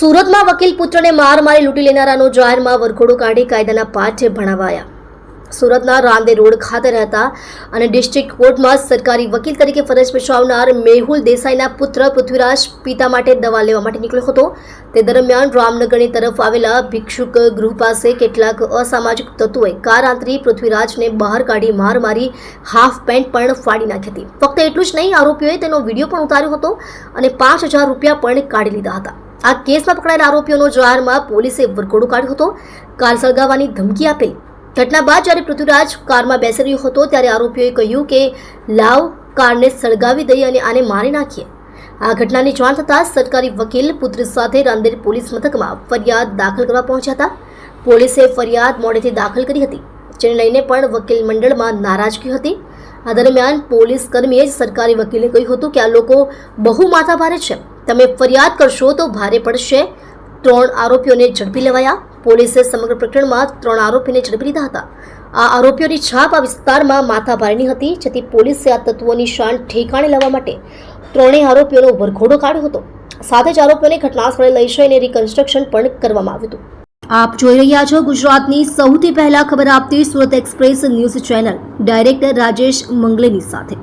સુરતમાં વકીલ પુત્રને માર મારી લૂંટી લેનારાનો જાહેરમાં વરઘોડો કાઢી કાયદાના પાઠ ભણાવાયા. સુરતના રાંદે રોડ ખાતે રહેતા અને ડિસ્ટ્રિક્ટ કોર્ટમાં સરકારી વકીલ તરીકે ફરજ બજાવનાર મેહુલ દેસાઈના પુત્ર પૃથ્વીરાજ પિતા માટે દવા લેવા માટે નીકળ્યો હતો. તે દરમિયાન રામનગરની તરફ આવેલા ભિક્ષુક ગૃહ પાસે કેટલાક અસામાજિક તત્વોએ કાર આંતરી પૃથ્વીરાજને બહાર કાઢી માર મારી હાફ પેન્ટ પણ ફાડી નાખી હતી. ફક્ત એટલું જ નહીં, આરોપીઓએ તેનો વીડિયો પણ ઉતાર્યો હતો અને પાંચ હજાર રૂપિયા પણ કાઢી લીધા હતા. આ કેસમાં પકડાયેલા આરોપીઓનો જાહેરમાં પોલીસે વરઘોડો કાઢ્યો હતો. કાર સળગાવવાની ધમકી આપેલી ઘટના બાદ જ્યારે પૃથ્વીરાજ કારમાં બેસી રહ્યો હતો, ત્યારે આરોપીઓએ કહ્યું કે, લાવ, કારને સળગાવી દઈએ અને આને મારી નાખીએ. આ ઘટનાની જાણ થતાં સરકારી વકીલ પુત્ર સાથે રાંદેર પોલીસ મથકમાં ફરિયાદ દાખલ કરવા પહોંચ્યા હતા. પોલીસે ફરિયાદ મોડેથી દાખલ કરી હતી, જેને લઈને પણ વકીલ મંડળમાં નારાજગી હતી. આ દરમિયાન પોલીસ કર્મીએ જ સરકારી વકીલે કહ્યું હતું કે આ લોકો બહુ માથાભારે છે. તમે ફરિયાદ કરશો તો ભારે પડશે. ત્રણ આરોપીઓને ઝડપી લેવાયા. પોલીસે સમગ્ર પ્રકરણમાં ત્રણ આરોપીને ઝડપી લીધા હતા. આ આરોપીઓની છાપ આ વિસ્તારમાં માથાભારીની હતી, જેથી પોલીસે આ તત્વોની શાન ઠેકાણે લાવવા માટે ત્રણેય આરોપીઓનો વરઘોડો કાઢ્યો હતો. સાથે જ આરોપીઓને ઘટના સ્થળે લઈ જઈને રિકન્સ્ટ્રક્શન પણ કરવામાં આવ્યું હતું. આપ જોઈ રહ્યા છો ગુજરાતની સૌથી પહેલા ખબર આપતી Surat express news channel. Director Rajesh મંગલેની સાથે.